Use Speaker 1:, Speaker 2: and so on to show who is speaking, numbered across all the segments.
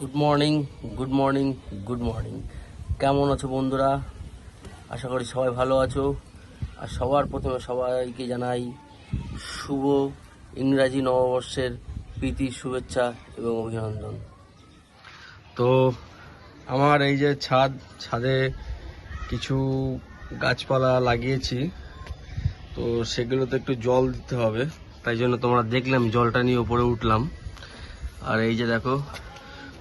Speaker 1: Good morning good morning good morning কেমন আছো বন্ধুরা? আশা করি সবাই ভালো আছো। আর সবার প্রথমে সবাইকে জানাই শুভ ইংরাজি নববর্ষের প্রীতি, শুভেচ্ছা এবং অভিনন্দন। তো আমার এই যে ছাদ, ছাদে কিছু গাছপালা লাগিয়েছি। তো সেগুলোতে একটু জল দিতে হবে। তাই জন্য তোমরা দেখলাম জলটা নিয়ে ওপরে উঠলাম। আর এই যে দেখো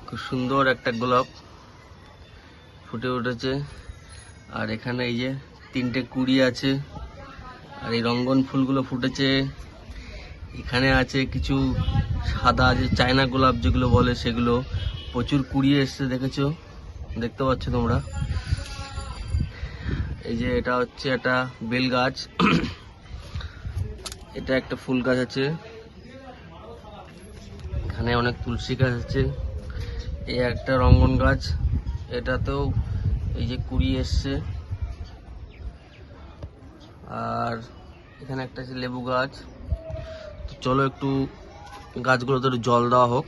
Speaker 1: খুব সুন্দর একটা গোলাপ ফুটে উঠেছে। আর এখানে এই যে তিনটে কুড়ি আছে, আর এই রঙ্গন ফুলগুলো ফুটেছে। এখানে আছে কিছু সাদা যে চায়না গোলাপ যেগুলো বলে সেগুলো। প্রচুর কুড়িয়ে এসছে, দেখেছ? দেখতে পাচ্ছ তোমরা? এই যে এটা হচ্ছে একটা বেল গাছ। এটা একটা ফুল গাছ আছে। এখানে অনেক তুলসী গাছ আছে। এই একটা রঙ্গন গাছ। এটাতেও এই যে কুড়ি এসছে। আর এখানে একটা আছে লেবু গাছ। চলো একটু গাছগুলোতে জল দেওয়া হোক।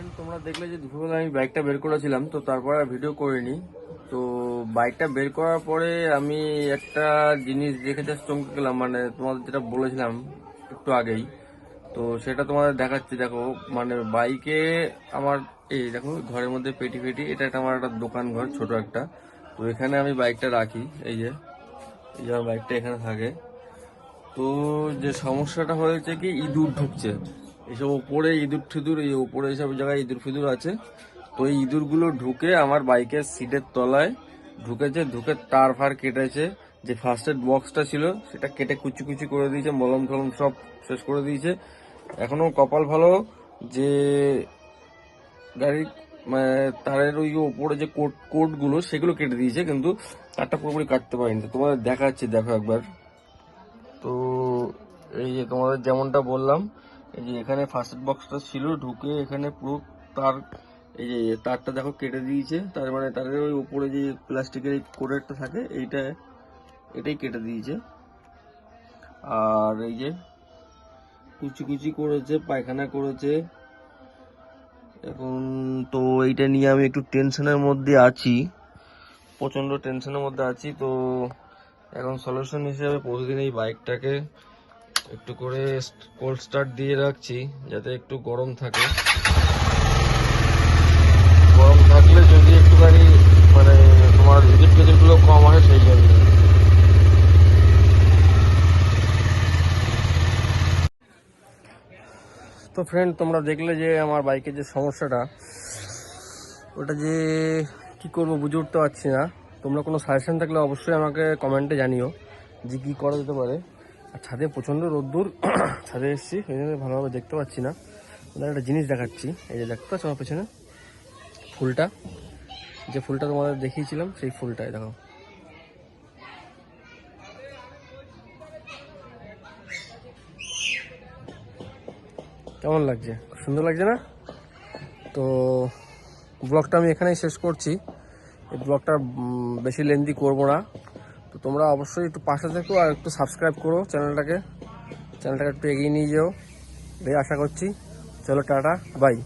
Speaker 1: ফ্রেন্ড তোমরা দেখলে যে দুপুরবেলা আমি বাইকটা বের করেছিলাম, তো তারপরে আর ভিডিও করিনি। তো বাইকটা বের করার পরে আমি একটা জিনিস দেখে জাস্ট চমকে গেলাম মানে তোমাদের যেটা বলেছিলাম একটু আগেই। তো সেটা তোমাদের দেখাচ্ছি, দেখো মানে বাইকে আমার, এই দেখো, ঘরের মধ্যে পেটি পেটি এটা একটা আমার একটা দোকান ঘর, ছোট একটা। তো এখানে আমি বাইকটা রাখি, এই যে এই যে আমার বাইকটা এখানে থাকে। তো যে সমস্যাটা হয়েছে কি, ইঁদুর ঢুকছে। এইসব ওপরে ইঁদুর ঠিদুর, এই উপরে এইসব জায়গায় ইঁদুর ফিদুর আছে। তো এই ইঁদুরগুলো ঢুকে আমার বাইকের সিটের তলায় ঢুকেছে, ঢুকে তার ফার কেটেছে। যে ফার্স্ট এড বক্সটা ছিল, সেটা কেটে কুচি কুচি করে দিয়েছে, মলম টলম সব শেষ করে দিয়েছে। এখনও কপাল ভালো যে গাড়ির মানে তারের ওই ওপরে যে কোট, কোটগুলো, সেগুলো কেটে দিয়েছে, কিন্তু তারটা পুরোপুরি কাটতে পারিনি। তোমাদের দেখাচ্ছি, দেখো একবার। তো এই যে তোমাদের যেমনটা বললাম এই যে এখানে ফার্স্ট বক্সটা ছিল, ঢুকে এখানে পুরো তার এই যে তারটা দেখো কেটে দিয়েছে, তার মানে তারের ওই উপরে যে প্লাস্টিকের এই কোডেরটা থাকে, এইটা, এটাই কেটে দিয়েছে। আর এই যে কুচি কুচি করেছে, পায়খানা করেছে। এখন তো এইটা নিয়ে আমি একটু টেনশনের মধ্যে আছি প্রচণ্ড টেনশনের মধ্যে আছি, তো এখন সলিউশন হিসেবে প্রতিদিন এই বাইকটাকে একটু করে কোল্ড স্টার্ট দিয়ে রাখছি যাতে একটু গরম থাকে। গরম থাকলে যদি একটুখানি মানে তোমার ইঁদুর টিদুরগুলো কম আসে সেই জন্য। তো ফ্রেন্ড তোমরা দেখলে যে আমার বাইকের যে সমস্যাটা ওটা যে কি করব বুঝে উঠতে পারছি না। তোমরা কোনো সাজেশন থাকলে অবশ্যই আমাকে কমেন্টে জানিও যে কি করা যেতে পারে। আর ছাদে প্রচণ্ড রোদ্দুর। ছাদে এসেছি সেই জন্য ভালোভাবে দেখতে পাচ্ছি না। একটা জিনিস দেখাচ্ছি। এই যে দেখতে পাচ্ছ আমার পেছনে? ফুলটা। যে ফুলটা তোমাদের দেখিয়েছিলাম, সেই ফুলটাই, দেখো। কেমন লাগছে? সুন্দর লাগছে না? তো ব্লগটা আমি এখানেই শেষ করছি। এই ব্লগটা বেশি লেন্দি করব না। তো তোমরা অবশ্যই একটু পাশে থেকো আর একটু সাবস্ক্রাইব করো চ্যানেলটাকে চ্যানেলটাকে একটু এগিয়ে নিয়ে যাও। এই আশা করছি। চলো টাটা বাই